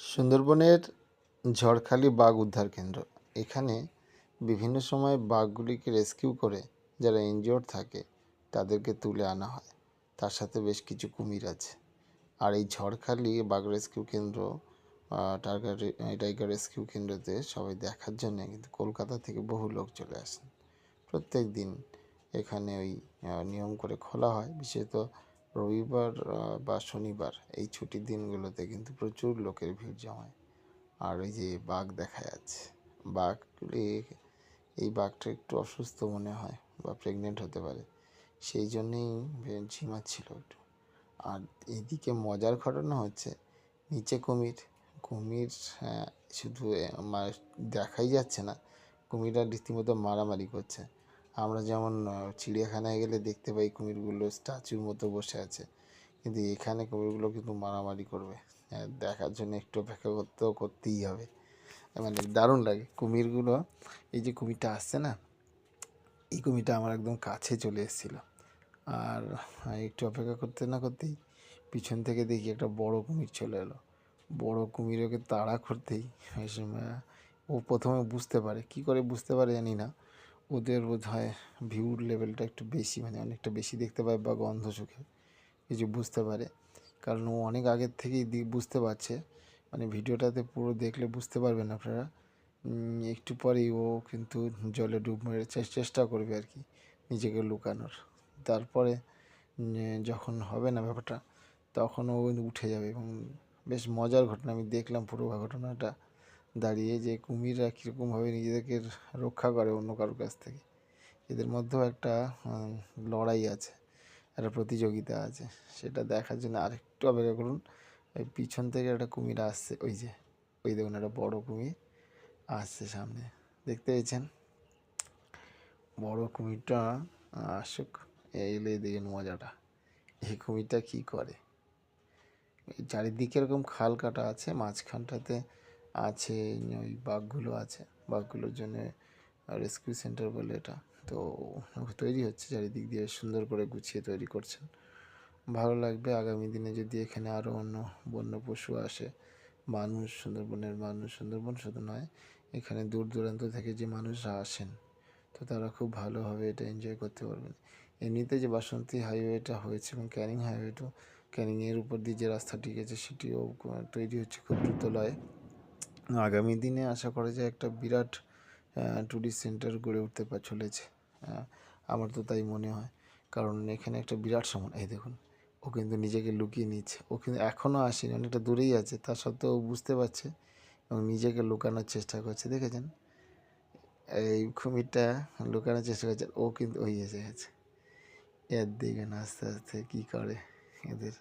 সুন্দরবনের ঝড়খালি বাঘ উদ্ধার কেন্দ্র। এখানে বিভিন্ন সময় বাঘগুলিকে রেস্কিউ করে যারা ইনজিওর্ড থাকে, তাদেরকে তুলে আনা হয়। তার সাথে বেশ কিছু কুমির আছে। আর এই ঝড়খালি বাঘ রেস্কিউ কেন্দ্র টাইগার টাইগার রেস্কিউ কেন্দ্রতে সবাই দেখার জন্য কিন্তু কলকাতা থেকে বহু লোক চলে আসেন। প্রত্যেক দিন এখানে ওই নিয়ম করে খোলা হয়। বিশেষত রবিবার বা শনিবার এই ছুটির দিনগুলোতে কিন্তু প্রচুর লোকের ভিড় জমায়। আর ওই যে বাঘ দেখা যাচ্ছে বাঘগুলি এই বাঘটা একটু অসুস্থ মনে হয় বা প্রেগনেন্ট হতে পারে সেই জন্যেই ঝিমাচ্ছিল একটু। আর এদিকে মজার ঘটনা হচ্ছে নিচে কুমির কুমির হ্যাঁ, শুধু দেখাই যাচ্ছে না কুমিররা রীতিমতো মারামারি করছে। আমরা যেমন চিড়িয়াখানায় গেলে দেখতে পাই কুমিরগুলো স্ট্যাচুর মতো বসে আছে। কিন্তু এখানে কুমিরগুলো কিন্তু মারামারি করবে। হ্যাঁ, দেখার জন্য একটু অপেক্ষা করতেও করতেই হবে। মানে দারুণ লাগে। কুমিরগুলো এই যে কুমিরটা আসছে না এই কুমিরটা আমার একদম কাছে চলে এসেছিল। আর একটু অপেক্ষা করতে না করতেই পিছন থেকে দেখি একটা বড় কুমির চলে এলো। বড় কুমির ওকে তাড়া করতেই ও প্রথমে বুঝতে পারে। কি করে বুঝতে পারে জানি না। ওদের বোধ হয় ভিউর লেভেলটা একটু বেশি মানে অনেকটা বেশি দেখতে পায় বা গন্ধ চোখে, কিছু বুঝতে পারে। কারণ ও অনেক আগের থেকেই বুঝতে পারছে। মানে ভিডিওটাতে পুরো দেখলে বুঝতে পারবেন আপনারা। একটু পরেই ও কিন্তু জলে ডুব মেরে চেষ্টা করবে আর কি, নিজেকে লুকানোর। তারপরে যখন হবে না ব্যাপারটা, তখন ও উঠে যাবে এবং বেশ মজার ঘটনা, আমি দেখলাম পুরো ঘটনাটা। দাঁড়িয়ে যে কুমিররা কীরকমভাবে নিজেদেরকে রক্ষা করে অন্য কারোর কাছ থেকে। এদের মধ্যেও একটা লড়াই আছে, একটা প্রতিযোগিতা আছে। সেটা দেখার জন্য আরেকটু অপেক্ষা করুন। ওই পিছন থেকে একটা কুমির আসছে, ওই যে, ওই দেখুন একটা বড় কুমির আসছে সামনে। দেখতে পেয়েছেন? বড় কুমিরটা, আসুক এলে দেখেন মজাটা এই কুমিরটা কি করে? চারিদিকে এরকম খাল কাটা আছে, মাঝখানটাতে আছে, ওই বাঘগুলো আছে। বাঘগুলোর জন্য রেস্কিউ সেন্টার বলে এটা। তো তৈরি হচ্ছে, চারিদিক দিয়ে সুন্দর করে গুছিয়ে তৈরি করছেন। ভালো লাগবে আগামী দিনে যদি এখানে আরও অন্য বন্য পশু আসে। মানুষ, সুন্দরবনের মানুষ, সুন্দরবন শুধু নয়, এখানে দূর দূরান্ত থেকে যে মানুষরা আসেন, তো তারা খুব ভালোভাবে এটা এনজয় করতে পারবেন। এমনিতে যে বাসন্তী হাইওয়েটা হয়েছে এবং ক্যানিং হাইওয়েটাও ক্যানিংয়ের উপর দিয়ে যে রাস্তাটি গেছে সেটিও তৈরি হচ্ছে খুব দ্রুত লয়ে। আগামী দিনে আশা করা যায় একটা বিরাট ট্যুরিস্ট সেন্টার গড়ে উঠতে পা, চলেছে। আমার তো তাই মনে হয়। কারণ এখানে একটা বিরাট সমান, এই দেখুন, ও কিন্তু নিজেকে লুকিয়ে নিচ্ছে। ও কিন্তু এখনও আসেনি, অনেকটা দূরেই আছে। তা সত্ত্বেও বুঝতে পারছে এবং নিজেকে লুকানোর চেষ্টা করছে। দেখেছেন? এই কুমিরটা লুকানোর চেষ্টা করছে, ও কিন্তু ওই এসে গেছে। এর দিকে আস্তে আস্তে কী করে এদের?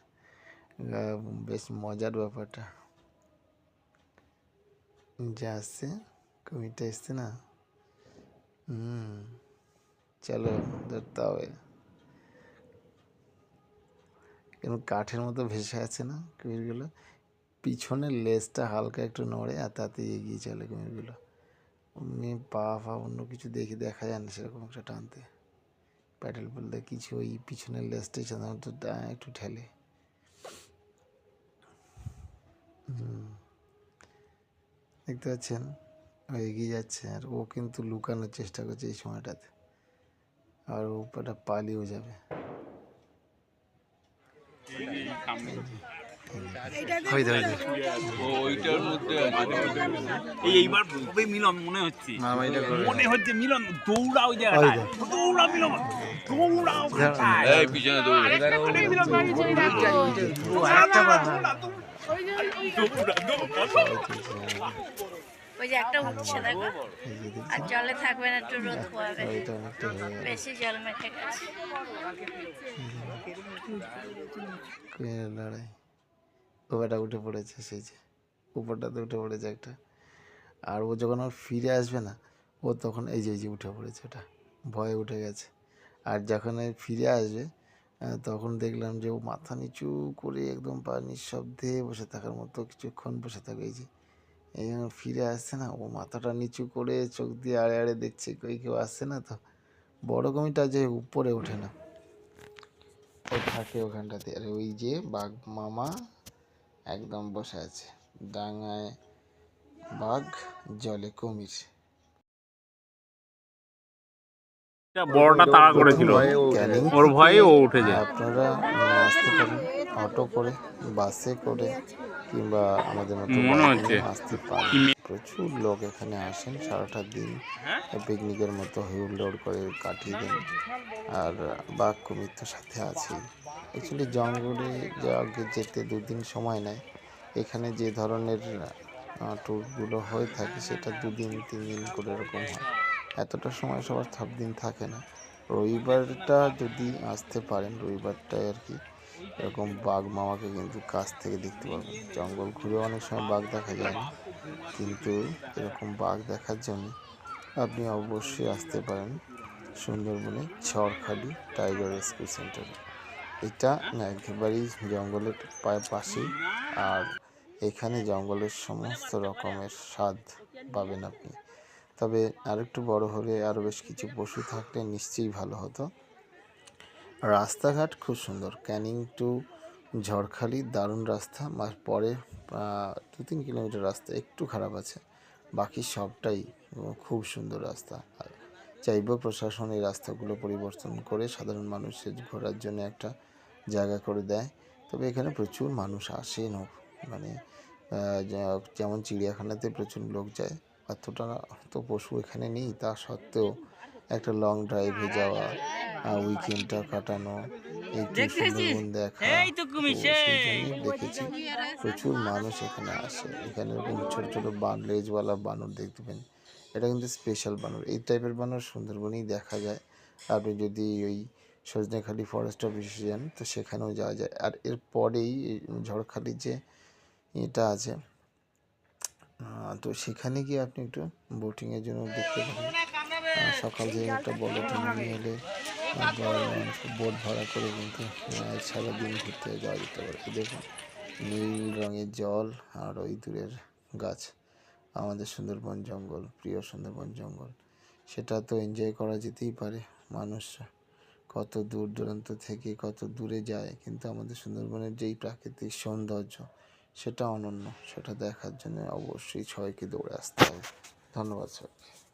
বেশ মজার ব্যাপারটা। যা আসছে কুমিরটা এসছে না? হুম, চলো ধরতে হবে। এরকম কাঠের মতো ভেসে আছে না কুমিরগুলো? পিছনের লেজটা হালকা একটু নড়ে আর তাতে এগিয়ে চলে কুমিরগুলো। পা ফা অন্য কিছু দেখে দেখা যায় না সেরকম একটা টানতে। প্যাডেল বলতে কিছু ওই পিছনের লেজটাই সাধারণত একটু ঠেলে হুম। দেখতে পাচ্ছেন? ও এগিয়ে যাচ্ছে আর ও কিন্তু লুকানোর চেষ্টা করছে এই সময়টাতে। আর ও ওটা পালিয়েও যাবে। ওই দে, ওই ওইটার মধ্যে এই মিলন মনে হচ্ছে। মারামারিটা মনে হচ্ছে মিলন দৌড়া ওই মিলন দৌড়াও এই পিছনে দৌড়া মিলন আর ও উঠে পড়েছে, সেই যে। উপরটাতে উঠে পড়েছে একটা। আর ও যখন ওর ফিরে আসবে না, ও তখন এই যে এই যে উঠে পড়েছে ওটা। ভয়ে উঠে গেছে। আর যখন ফিরে আসবে তখন দেখলাম যে ও মাথা নিচু করে একদম পা নিঃশব্দে বসে থাকার মতো কিছুক্ষণ বসে থাকে। এই যে, এই ফিরে আসছে না, ও মাথাটা নিচু করে চোখ দিয়ে আড়ে আড়ে দেখছে, কই কেউ আসছে না তো? বড় কমিটা যে উপরে ওঠে না। ও থাকে ওখানটাতে। আর ওই যে বাঘ মামা একদম বসে আছে। ডাঙায় বাঘ, জলে কুমির। বড়টা তাড়া করেছিল। ওর ভয়ে ও উঠে যায় আপনারা আসতে পারেন অটো করে বাসে করে কিংবা আমাদের মতো মনে হচ্ছে। আসতে পারেন। প্রচুর লোক এখানে আসেন সারাটা দিন পিকনিকের মতো হুল্লোড় করে কাটিয়ে দেন। আর বাঘ কুমির তো সাথে আছেই। অ্যাকচুয়ালি জঙ্গলে যা যেতে দুদিন সময় নেয়। এখানে যে ধরনের ট্যুরগুলো হয়ে থাকে সেটা দুদিন তিন দিন করে এরকম হয়। এতটা সময় সবার সব দিন থাকে না। রবিবারটা যদি আসতে পারেন, রবিবারটায় আর কি এরকম বাঘ মামাকে কিন্তু কাছ থেকে দেখতে পাবেন জঙ্গল ঘুরে অনেক সময় বাঘ দেখা যায় না, কিন্তু এরকম বাঘ দেখার জন্য আপনি অবশ্যই আসতে পারেন সুন্দরবনে ছড়খালি টাইগার রেস্কিউ সেন্টারে। এটা একেবারেই জঙ্গলের পায়ে পাশেই, আর এখানে জঙ্গলের সমস্ত রকমের স্বাদ পাবেন আপনি। তবে আরেকটু বড় হলে আরও বেশ কিছু পশু থাকলে নিশ্চয়ই ভালো হতো। রাস্তাঘাট খুব সুন্দর। ক্যানিং টু ঝড়খালি, দারুণ রাস্তা। আর পরে দু তিন কিলোমিটার রাস্তা একটু খারাপ আছে। বাকি সবটাই খুব সুন্দর রাস্তা। আর চাইব প্রশাসন এই রাস্তাগুলো পরিবর্তন করে সাধারণ মানুষের ঘোরার জন্য একটা জায়গা করে দেয়। তবে এখানে প্রচুর মানুষ আসেন মানে যেমন চিড়িয়াখানাতে প্রচুর লোক যায়। অতটা তো পশু এখানে নেই তা সত্ত্বেও একটা লং ড্রাইভে যাওয়া উইকেন্ডটা কাটানো একটু সুন্দরবন দেখা দেখেছি। প্রচুর মানুষ এখানে আসে। এখানে এরকম ছোটো ছোট বান লেজওয়ালা বানর দেখতে পেন। এটা কিন্তু স্পেশাল বানর। এই টাইপের বানর সুন্দরবনেই দেখা যায়। আপনি যদি ওই সজনেখালি ফরেস্ট অফিসে যান তো সেখানেও যাওয়া যায়। আর এর পরেই এই ঝড়খালির যে এটা আছে তো সেখানে গিয়ে আপনি একটু বোটিংয়ের জন্য দেখতে পারেন সকাল থেকে একটা বড় নিয়ে এলে বোট ভাড়া করে কিন্তু সারাদিন ঘুরতে যাওয়া যেতে পারে। দেখুন, নীল রঙের জল আর ওই দূরের গাছ, আমাদের সুন্দরবন জঙ্গল, প্রিয় সুন্দরবন জঙ্গল। সেটা তো এনজয় করা যেতেই পারে মানুষ কত দূর দূরান্ত থেকে কত দূরে যায়, কিন্তু আমাদের সুন্দরবনের যেই প্রাকৃতিক সৌন্দর্য সেটা অনন্য সেটা দেখার জন্য অবশ্যই সবাইকে দৌড়ে আসতে হবে। ধন্যবাদ সবাইকে।